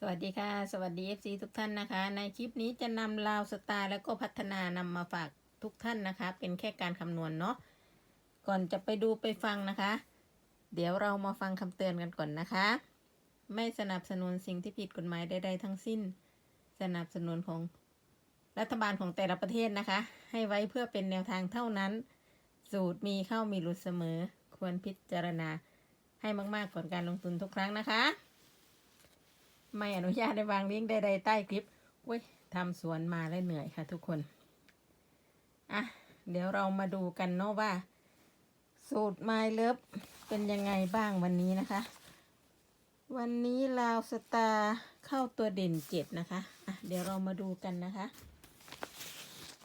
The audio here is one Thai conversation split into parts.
สวัสดีค่ะ สวัสดี FC ทุกท่านนะคะ ในคลิปนี้จะนำลาวสไตล์แล้วก็พัฒนานำมาฝากทุกท่านนะคะ เป็นแค่การคำนวณเนาะก่อนจะไปดูไปฟังนะคะ เดี๋ยวเรามาฟังคำเตือนกันก่อนนะคะ ไม่สนับสนุนสิ่งที่ผิดกฎหมายใดๆทั้งสิ้น สนับสนุนของรัฐบาลของแต่ละประเทศนะคะ ให้ไว้เพื่อเป็นแนวทางเท่านั้น สูตรมีเข้ามีหลุดเสมอ ควรพิจารณาให้มากๆก่อนการลงทุนทุกครั้งนะคะ ไม่อนุญาตให้วางลิงก์ใดๆใต้คลิปเว้ยทำสวนมาแล้วเหนื่อยค่ะทุกคน อะ เดี๋ยวเรามาดูกันเนาะว่า สูตร My Love เป็นยังไงบ้างวันนี้นะคะ วันนี้ลาวสตาร์เข้าตัวเด่นเจ็ดนะคะ อะ เดี๋ยวเรามาดูกันนะคะ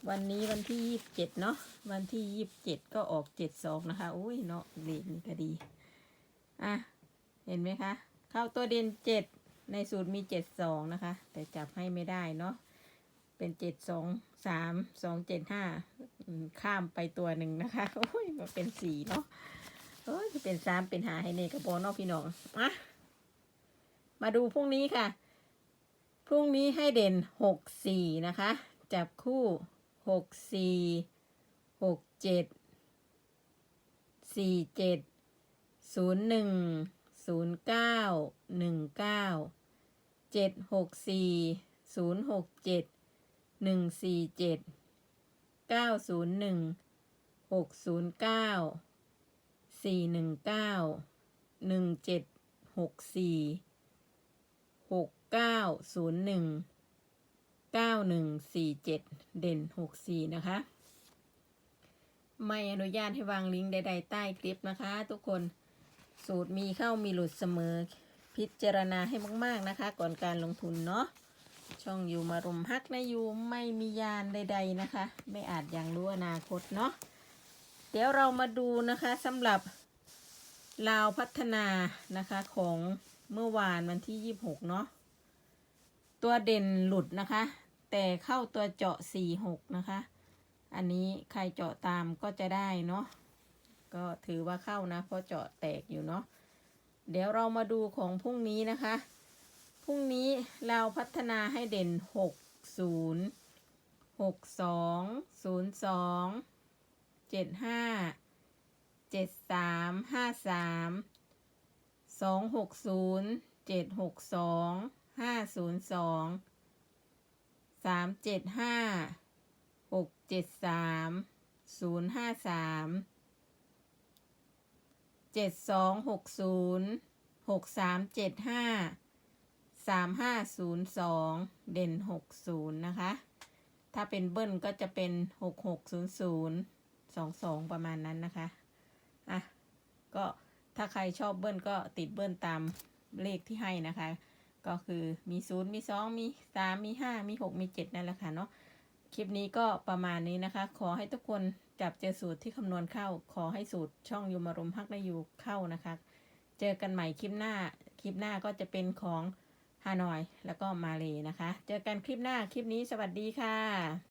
วันนี้วันที่ยี่สิบเจ็ดเนาะ วันที่ยี่สิบเจ็ดก็ออกเจ็ดสองนะคะ อุ้ยเนาะเลขนี่ก็ดี อะ เห็นไหมคะ เข้าตัวเด่นเจ็ด ในสูตรมีเจ็ดสองนะคะ แต่จับให้ไม่ได้เนาะเป็นเจ็ดสองสามสองเจ็ดห้าข้ามไปตัวหนึ่งนะคะโอ้ยมาเป็นสี่เนาะโอ้ยจะเป็นสามเป็นหาให้เนกระโปนอกพี่น้องอะมาดูพรุ่งนี้ค่ะ พรุ่งนี้ให้เด่นหกสี่นะคะ จับคู่หกสี่หกเจ็ดสี่เจ็ดศูนย์หนึ่งศูนย์เก้าหนึ่งเก้า เจ็ดหกสี่ศูนย์หกเจ็ดหนึ่งสี่เจ็ดเก้าศูนย์หนึ่งหกศูนย์เก้าสี่หนึ่งเก้าหนึ่งเจ็ดหกสี่หกเก้าศูนย์หนึ่งเก้าหนึ่งสี่เจ็ดเด่นหกสี่นะคะ ไม่อนุญาตให้วางลิงก์ใด ๆ ใต้คลิปนะคะ ทุกคนสูตรมีเข้ามีหลุดเสมอ พิจารณาให้มาก ๆ นะคะ ก่อนการลงทุนเนาะช่องอยู่มารุมฮักนะอยู่ไม่มียานใด ๆนะคะ ไม่อาจยังรู้อนาคตเนาะเดี๋ยวเรามาดูนะคะสำหรับลาวพัฒนานะคะของเมื่อวานวันที่ 26 เนาะตัวเด่นหลุดนะคะ แต่เข้าตัวเจาะ 46 นะคะ อันนี้ใครเจาะตามก็จะได้เนาะก็ถือว่าเข้านะ เพราะเจาะแตกอยู่เนาะ เดี๋ยวเรามาดูของพรุ่งนี้นะคะ พรุ่งนี้เราพัฒนาให้เด่น 6 0 6 2 0 2 7 5 7 3 5 3 2 6 0 7 6 2 5 0 2 3 7 5 6 7 3 0 5 3 เจ็ดสองหกศูนย์หกสามเจ็ดห้าสามห้าศูนย์สองเด่นหกศูนย์นะคะ ถ้าเป็นเบิ้ลก็จะเป็นหกหกศูนย์ศูนย์สองสองประมาณนั้นนะคะ อะ ก็ถ้าใครชอบเบิ้ลก็ติดเบิ้ลตามเลขที่ให้นะคะ ก็คือมีศูนย์มีสองมีสามมีห้ามีหกมีเจ็ดนั่นแหละค่ะเนาะ คลิปนี้ก็ประมาณนี้นะคะ ขอให้ทุกคนจับเจอสูตรที่คำนวณเข้า ขอให้สูตรช่องยูมารมพักได้อยู่เข้านะคะ เจอกันใหม่คลิปหน้า คลิปหน้าก็จะเป็นของฮานอยแล้วก็มาเลยนะคะ เจอกันคลิปหน้า คลิปนี้สวัสดีค่ะ